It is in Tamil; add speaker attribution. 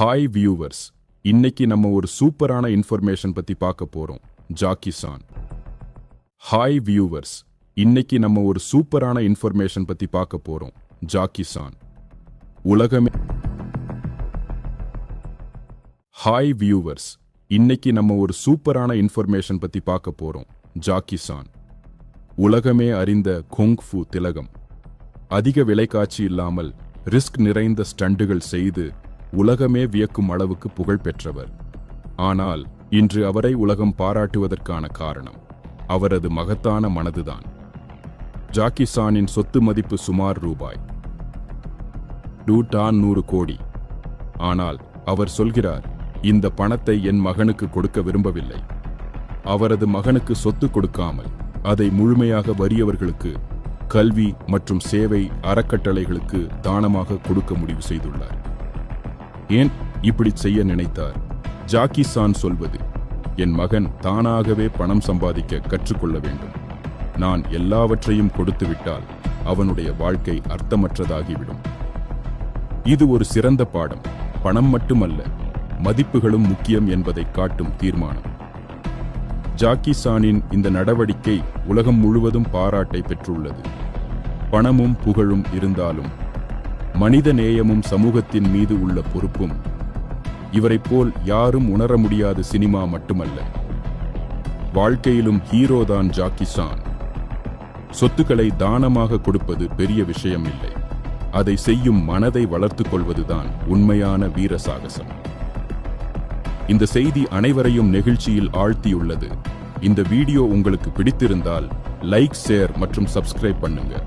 Speaker 1: ஹாய் வியூவர்ஸ் இன்னைக்கு நம்ம ஒரு சூப்பரான இன்ஃபர்மேஷன் பத்தி பார்க்க போறோம். ஜாக்கிசான் ஹாய் வியூவர்ஸ் இன்னைக்கு நம்ம ஒரு சூப்பரான இன்ஃபர்மேஷன் பத்தி பார்க்க போறோம். ஜாக்கிசான் உலகமே ஹாய் வியூவர்ஸ் இன்னைக்கு நம்ம ஒரு சூப்பரான இன்ஃபர்மேஷன் பத்தி பார்க்க போறோம். ஜாக்கிசான் உலகமே அறிந்த குங்ஃபு திலகம். அதிக விலைக்காட்சி இல்லாமல் ரிஸ்க் நிறைந்த ஸ்டண்டுகள் செய்து உலகமே வியக்கும் அளவுக்கு புகழ் பெற்றவர். ஆனால் இன்று அவரை உலகம் பாராட்டுவதற்கான காரணம் அவரது மகத்தான மனதுதான். ஜாக்கிசானின் சொத்து மதிப்பு சுமார் ரூபாய். டூடான் நூறு கோடி. ஆனால் அவர் சொல்கிறார் இந்த பணத்தை என் மகனுக்கு கொடுக்க விரும்பவில்லை. அவரது மகனுக்கு சொத்து கொடுக்காமல் அதை முழுமையாக வறியவர்களுக்கு கல்வி மற்றும் சேவை அறக்கட்டளைகளுக்கு தானமாக கொடுக்க முடிவு செய்துள்ளார். ஏன் இப்படி செய்ய நினைத்தார்? ஜாக்கி சான் சொல்வது என் மகன் தானாகவே பணம் சம்பாதிக்க கற்றுக்கொள்ள வேண்டும். நான் எல்லாவற்றையும் கொடுத்துவிட்டால் அவனுடைய வாழ்க்கை அர்த்தமற்றதாகிவிடும் இது ஒரு சிறந்த பாடம். பணம் மட்டுமல்ல மதிப்புகளும் முக்கியம் என்பதை காட்டும் தீர்மானம். ஜாக்கி சானின் இந்த நடவடிக்கை உலகம் முழுவதும் பாராட்டை பெற்றுள்ளது. பணமும் புகழும் இருந்தாலும் மனித நேயமும் சமூகத்தின் மீது உள்ள பொறுப்பும் இவரைப் போல் யாரும் உணர முடியாத சினிமா மட்டுமல்ல. வாழ்க்கையிலும் ஹீரோதான் ஜாக்கி சான். சொத்துக்களை தானமாக கொடுப்பது பெரிய விஷயம் இல்லை. அதை செய்யும் மனதை வளர்த்துக் கொள்வதுதான் உண்மையான வீர சாகசம். இந்த செய்தி அனைவரையும் நெகிழ்ச்சியில் ஆழ்த்தியுள்ளது. இந்த வீடியோ உங்களுக்கு பிடித்திருந்தால் லைக் ஷேர் மற்றும் சப்ஸ்கிரைப் பண்ணுங்க.